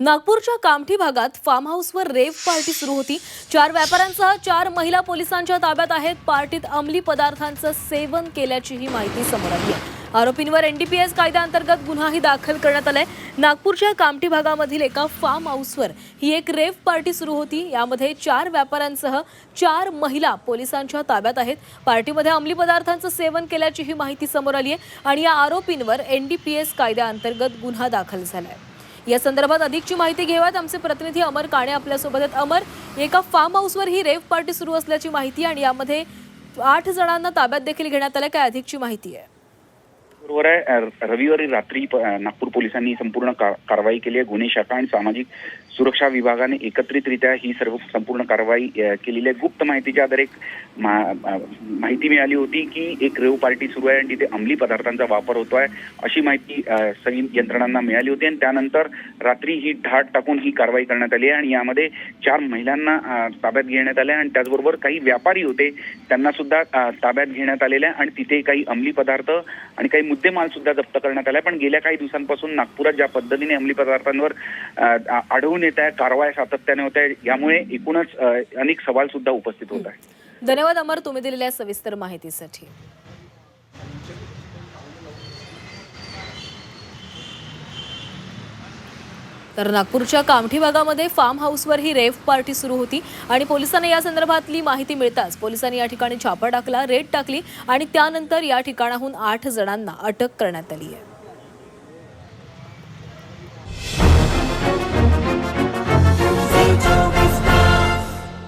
नागपूरच्या कामठी भागात फार्म हाऊसवर रेव पार्टी सुरू होती. चार व्यापाऱ्यांसह चार महिला पोलिसांच्या ताब्यात आहेत. पार्टीत अंमली पदार्थांचं सेवन केल्याचीही माहिती समोर आली आहे. आरोपींवर एनडीपीएस कायद्याअंतर्गत गुन्हाही दाखल करण्यात आलाय. नागपूरच्या कामठी भागामधील एका फार्म हाऊसवर ही एक रेव पार्टी सुरू होती. यामध्ये चार व्यापाऱ्यांसह चार महिला पोलिसांच्या ताब्यात आहेत. पार्टीमध्ये अंमली पदार्थांचं सेवन केल्याचीही माहिती समोर आली आहे. आणि या आरोपींवर एनडीपीएस कायद्याअंतर्गत गुन्हा दाखल झालाय. या संदर्भात अधिकची माहिती घेऊयात. आमचे प्रतिनिधी अमर काणे आपल्यासोबत आहेत. अमर एका फार्म हाऊसवर ही रेव पार्टी सुरू असल्याची माहिती आणि यामध्ये आठ जणांना ताब्यात देखील घेण्यात आलं काय अधिकची माहिती आहे? त्याचबरोबर आहे. रविवारी रात्री प- नागपूर पोलिसांनी संपूर्ण कारवाई केली आहे. गुन्हे शाखा आणि सामाजिक सुरक्षा विभागाने एकत्रितरित्या ही सर्व संपूर्ण कारवाई केलेली आहे. गुप्त माहितीच्या आधारे एक मा- माहिती मिळाली होती की एक रेव पार्टी सुरू आहे आणि तिथे अंमली पदार्थांचा वापर होतो आहे अशी माहिती सगळी यंत्रणांना मिळाली होती. आणि त्यानंतर रात्री ही ढाट टाकून ही कारवाई करण्यात आली आहे. आणि यामध्ये चार महिलांना ताब्यात घेण्यात आल्या आणि त्याचबरोबर काही व्यापारी होते त्यांना सुद्धा ताब्यात घेण्यात आलेल्या आहे. आणि तिथे काही अंमली पदार्थ आणि काही मुद्देमाल सुद्धा जप्त करण्यात आला पण गेल्या काही दिवसांपासून नागपुरात ज्या पद्धतीने अंमली पदार्थांवर आढळून येत आहे कारवाया सातत्याने होत आहे यामुळे एकूणच अनेक सवाल सुद्धा उपस्थित होत आहे धन्यवाद अमर तुम्ही दिलेल्या सविस्तर माहितीसाठी. तर नागपूरच्या कामठी भागामध्ये फार्म हाऊसवर ही रेव पार्टी सुरू होती आणि पोलिसांना या संदर्भातली माहिती मिळताच पोलिसांनी या ठिकाणी छापा टाकला रेड टाकली आणि त्यानंतर या ठिकाणाहून आठ जणांना अटक करण्यात आली आहे.